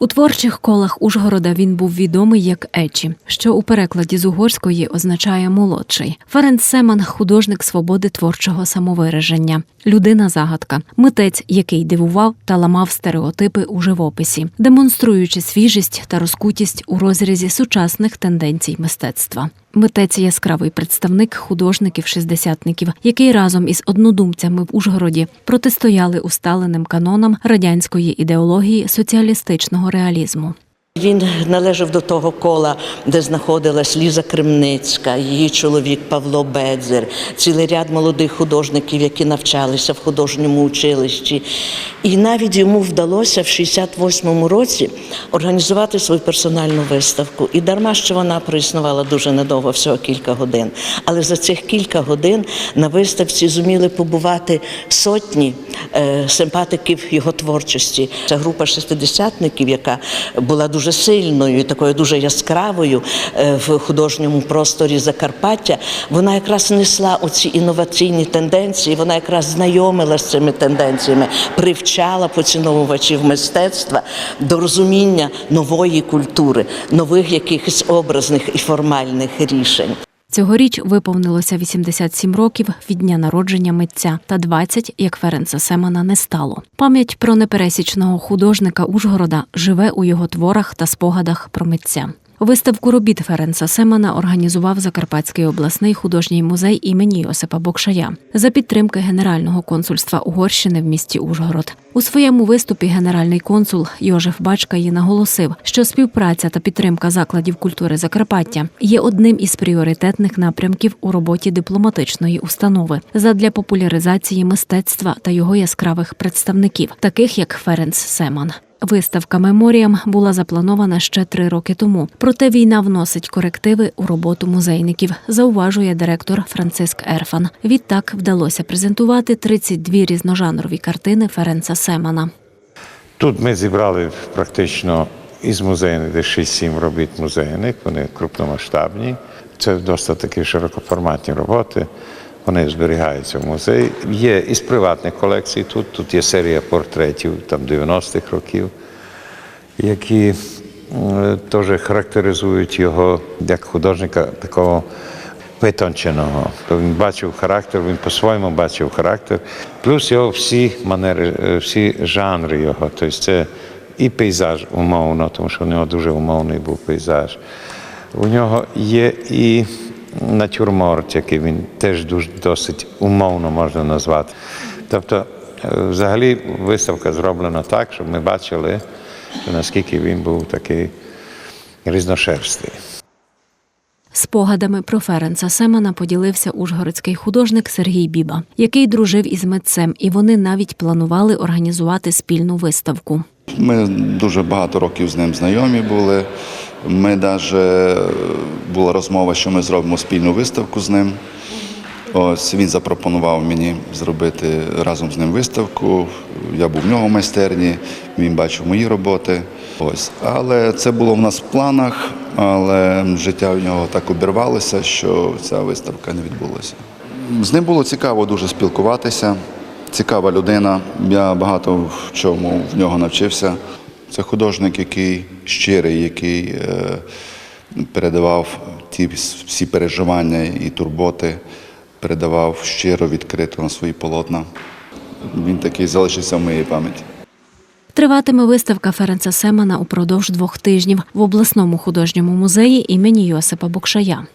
У творчих колах Ужгорода він був відомий як Ечі, що у перекладі з угорської означає молодший. Ференц Семан художник свободи творчого самовираження, людина загадка, митець, який дивував та ламав стереотипи у живописі, демонструючи свіжість та розкутість у розрізі сучасних тенденцій мистецтва. Митець яскравий представник художників-шістдесятників, який разом із однодумцями в Ужгороді протистояли усталеним канонам радянської ідеології соціалістичного реалізму. Він належав до того кола, де знаходилась Ліза Кремницька, її чоловік Павло Бедзер, цілий ряд молодих художників, які навчалися в художньому училищі. І навіть йому вдалося в 68-му році організувати свою персональну виставку. І дарма, що вона проіснувала дуже недовго, всього кілька годин. Але за цих кілька годин на виставці зуміли побувати сотні е, симпатиків його творчості. Це група шестидесятників, яка була дуже сильною, і такою дуже яскравою е, в художньому просторі Закарпаття. Вона якраз несла оці інноваційні тенденції, вона якраз знайомила з цими тенденціями, привчала поціновувачів мистецтва до розуміння нової культури, нових якихось образних і формальних рішень. Цьогоріч виповнилося 87 років від дня народження митця та 20, як Ференца Семана не стало. Пам'ять про непересічного художника Ужгорода живе у його творах та спогадах про митця. Виставку робіт Ференца Семана організував Закарпатський обласний художній музей імені Йосипа Бокшая за підтримки Генерального консульства Угорщини в місті Ужгород. У своєму виступі генеральний консул Йожеф Бачкаї наголосив, що співпраця та підтримка закладів культури Закарпаття є одним із пріоритетних напрямків у роботі дипломатичної установи задля популяризації мистецтва та його яскравих представників, таких як Ференс Семан. Виставка меморіям була запланована ще три роки тому. Проте війна вносить корективи у роботу музейників, зауважує директор Франциск Ерфан. Відтак вдалося презентувати 32 різножанрові картини Ференца Семана. Тут ми зібрали практично із музейних десь 6-7 робіт музейних, вони крупномасштабні. Це досить такі широкоформатні роботи. Вони зберігаються в музеї. Є із приватних колекцій тут. Тут є серія портретів там 90-х років, які теж характеризують його як художника такого витонченого. Він бачив характер, він по-своєму бачив характер. Плюс його всі манери, е, всі жанри його. Тобто це і пейзаж умовно, тому що у нього дуже умовний був пейзаж. У нього є і натюрморт, який він теж дуже досить умовно можна назвати. Тобто, е, взагалі, виставка зроблена так, щоб ми бачили, що наскільки він був такий різношерстий. Спогадами про Ференца Семана поділився ужгородський художник Сергій Біба, який дружив із митцем, і вони навіть планували організувати спільну виставку. Ми дуже багато років з ним знайомі були. Ми навіть була розмова, що ми зробимо спільну виставку з ним. Ось він запропонував мені зробити разом з ним виставку. Я був в нього в майстерні, він бачив мої роботи. Ось, але це було в нас в планах, але життя в нього так обірвалося, що ця виставка не відбулася. З ним було цікаво дуже спілкуватися. Цікава людина. Я багато в чому в нього навчився. Це художник, який щирий, який е, передавав ті всі переживання і турботи, передавав щиро, відкрито на свої полотна. Він такий залишився в моїй пам'яті. Триватиме виставка Ференца Семана упродовж двох тижнів в обласному художньому музеї імені Йосипа Бокшая.